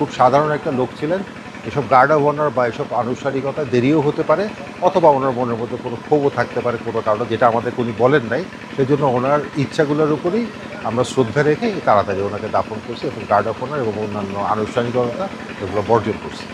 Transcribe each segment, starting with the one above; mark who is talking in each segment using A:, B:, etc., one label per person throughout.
A: খুব সাধারণ একটা লোক ছিলেন। এসব গার্ড অফ অনার বা এসব আনুষ্ঠানিকতা দেরিও হতে পারে অথবা ওনার মনের মধ্যে কোনো ক্ষোভও থাকতে পারে কোনো কারণে, যেটা আমাদের উনি বলেন নাই। সেজন্য ওনার ইচ্ছাগুলোর উপরেই আমরা শ্রদ্ধা রেখে তাড়াতাড়ি ওনাকে দাপন করছি এবং গার্ড অফ অনার এবং অন্যান্য আনুষ্ঠানিকতা এগুলো বর্জন করছি।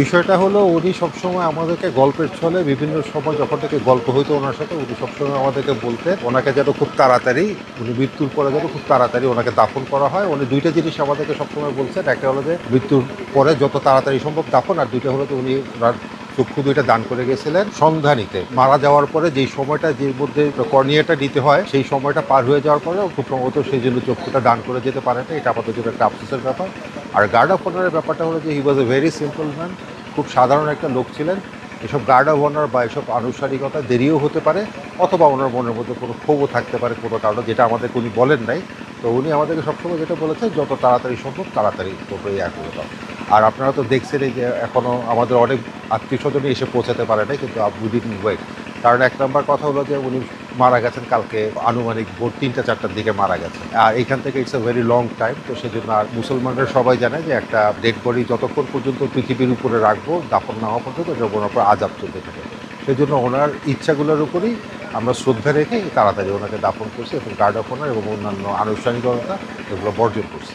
A: বিষয়টা হলো উনি সবসময় আমাদেরকে গল্পের ছলে বিভিন্ন সময় যখন থেকে গল্প হইতো ওনার সাথে, উনি সবসময় আমাদেরকে বলতেন, ওনাকে যেন খুব তাড়াতাড়ি, উনি মৃত্যুর পরে যেন খুব তাড়াতাড়ি ওনাকে দাফন করা হয়। উনি দুইটা জিনিস আমাদেরকে সবসময় বলছেন, একটা হলো যে মৃত্যুর পরে যত তাড়াতাড়ি সম্ভব দাফন, আর দুইটা হলো যে উনি ওনার চক্ষু দুইটা দান করে গেছিলেন সন্ধানীতে মারা যাওয়ার পরে যেই সময়টা যে মধ্যে কর্নিয়াটা দিতে হয়, সেই সময়টা পার হয়ে যাওয়ার পরে খুব সম্ভবত সেই জন্য চক্ষুটা দান করে যেতে পারে না। এটা আমাদের জন্য একটা আফসোসের ব্যাপার। আর গার্ড অফ অনারের ব্যাপারটা হলো যে he was a very simple man খুব সাধারণ একটা লোক ছিলেন। এসব গার্ড অফ অনার বা এসব আনুষ্ঠানিকতা দেরিও হতে পারে, অথবা ওনার মনের মধ্যে কোনো ক্ষোভও থাকতে পারে কোনো কারণে, যেটা আমাদের উনি বলেন নাই। তো উনি আমাদেরকে সবসময় যেটা বলেছেন, যত তাড়াতাড়ি সম্ভব তাড়াতাড়ি টোটো ইয়া করে দাও। আর আপনারা তো দেখছেন এই যে এখনও আমাদের অনেক আত্মীয় স্বজনই এসে পৌঁছাতে পারে নাই, কিন্তু উইদিন ওয়েট কারণ এক নম্বর কথা হলো যে উনি মারা গেছেন কালকে, আনুমানিক ভোর তিনটা, চারটার দিকে মারা গেছেন। আর এখান থেকে it's a very long time তো সেজন্য আর মুসলমানরা সবাই জানে যে একটা ডেড বডি যতক্ষণ পর্যন্ত পৃথিবীর উপরে রাখব, দাফন না হওয়া পর্যন্ত যখন ওপর আজাব চলতে থাকে। সেই জন্য ওনার ইচ্ছাগুলোর উপরেই আমরা শ্রদ্ধা রেখে তাড়াতাড়ি ওনাকে দাফন করছি এবং গার্ড অফ অনার এবং অন্যান্য আনুষ্ঠানিকতা এগুলো বর্জন করছি।